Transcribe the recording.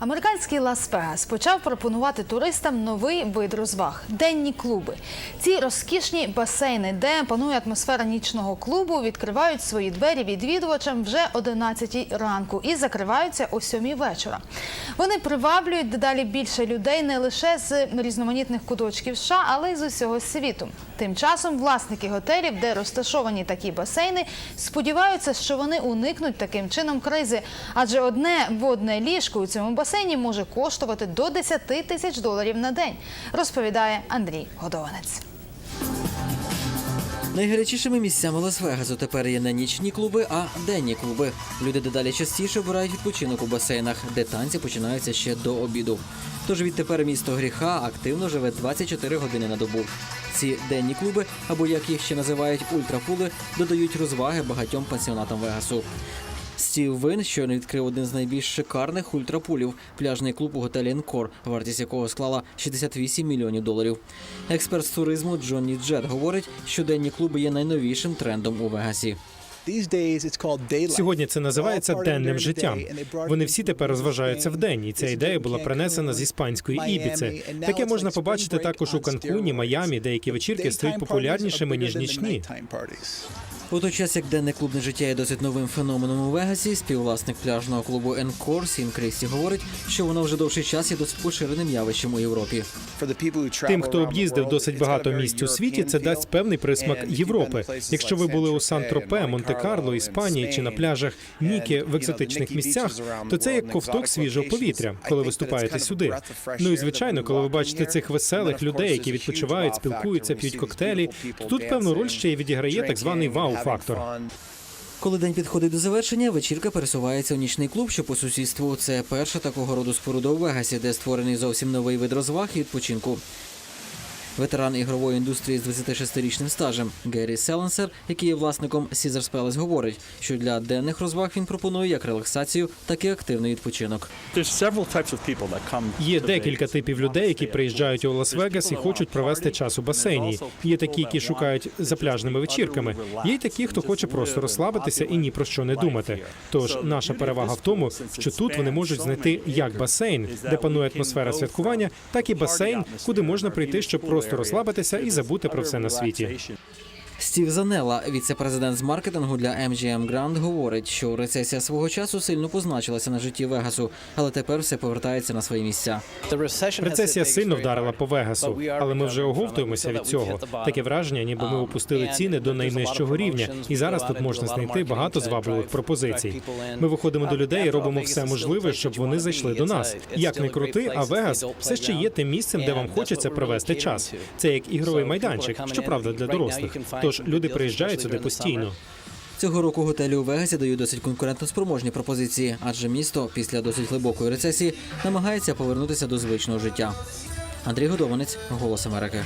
Американський Лас-Вегас почав пропонувати туристам новий вид розваг денні клуби. Ці розкішні басейни, де панує атмосфера нічного клубу, відкривають свої двері відвідувачам вже 11 ранку і закриваються о 7 вечора. Вони приваблюють дедалі більше людей не лише з різноманітних куточків США, але й з усього світу. Тим часом власники готелів, де розташовані такі басейни, сподіваються, що вони уникнуть таким чином кризи, адже одне водне ліжко у цьому басейні може коштувати до 10 тисяч доларів на день, розповідає Андрій Годованець. Найгарячішими місцями Лас-Вегасу тепер є не нічні клуби, а денні клуби. Люди дедалі частіше обирають відпочинок у басейнах, де танці починаються ще до обіду. Тож відтепер місто гріха активно живе 24 години на добу. Ці денні клуби, або як їх ще називають ультрапули, додають розваги багатьом пансіонатам Вегасу. Стів Вин щойно відкрив один з найбільш шикарних ультрапулів пляжний клуб у готелі Енкор, вартість якого склала 68 мільйонів доларів. Експерт з туризму Джонні Джет говорить, що денні клуби є найновішим трендом у Вегасі. Сьогодні це називається денним життям. Вони всі тепер розважаються вдень, і ця ідея була принесена з іспанської ібіци. Таке можна побачити також у Канкуні, Майамі. Деякі вечірки стають популярнішими ніж нічні. У той час, як денне клубне життя є досить новим феноменом у Вегасі, співвласник пляжного клубу Енкор Сім Крісті говорить, що воно вже довший час є досить поширеним явищем у Європі. Тим, хто об'їздив досить багато місць у світі, це дасть певний присмак Європи. Якщо ви були у Сан-Тропе, Монте-Карло, Іспанії чи на пляжах Ніки в екзотичних місцях, то це як ковток свіжого повітря, коли виступаєте сюди. Ну і звичайно, коли ви бачите цих веселих людей, які відпочивають, спілкуються, п'ють коктейлі, то тут певну роль ще й відіграє так званий вау-фактор. Коли день підходить до завершення, вечірка пересувається у нічний клуб, що по сусідству це перша такого роду споруда у Вегасі, де створений зовсім новий вид розваг і відпочинку. Ветеран ігрової індустрії з 26-річним стажем Геррі Селенсер, який є власником Caesars Palace, говорить, що для денних розваг він пропонує як релаксацію, так і активний відпочинок. Є декілька типів людей, які приїжджають у Лас-Вегас і хочуть провести час у басейні. Є такі, які шукають за пляжними вечірками. Є й такі, хто хоче просто розслабитися і ні про що не думати. Тож наша перевага в тому, що тут вони можуть знайти як басейн, де панує атмосфера святкування, так і басейн, куди можна прийти, щоб просто розслабитися і забути про все на світі. Стів Занела, віце-президент з маркетингу для MGM Grand, говорить, що рецесія свого часу сильно позначилася на житті Вегасу, але тепер все повертається на свої місця. Рецесія сильно вдарила по Вегасу, але ми вже оговтуємося від цього. Таке враження, ніби ми опустили ціни до найнижчого рівня, і зараз тут можна знайти багато звабливих пропозицій. Ми виходимо до людей і робимо все можливе, щоб вони зайшли до нас. Як не крути, а Вегас все ще є тим місцем, де вам хочеться провести час. Це як ігровий майданчик, щоправда, для дорослих. Тож люди приїжджають сюди постійно. Цього року готелі у Вегасі дають досить конкурентоспроможні пропозиції, адже місто після досить глибокої рецесії намагається повернутися до звичного життя. Андрій Годованець, Голос Америки.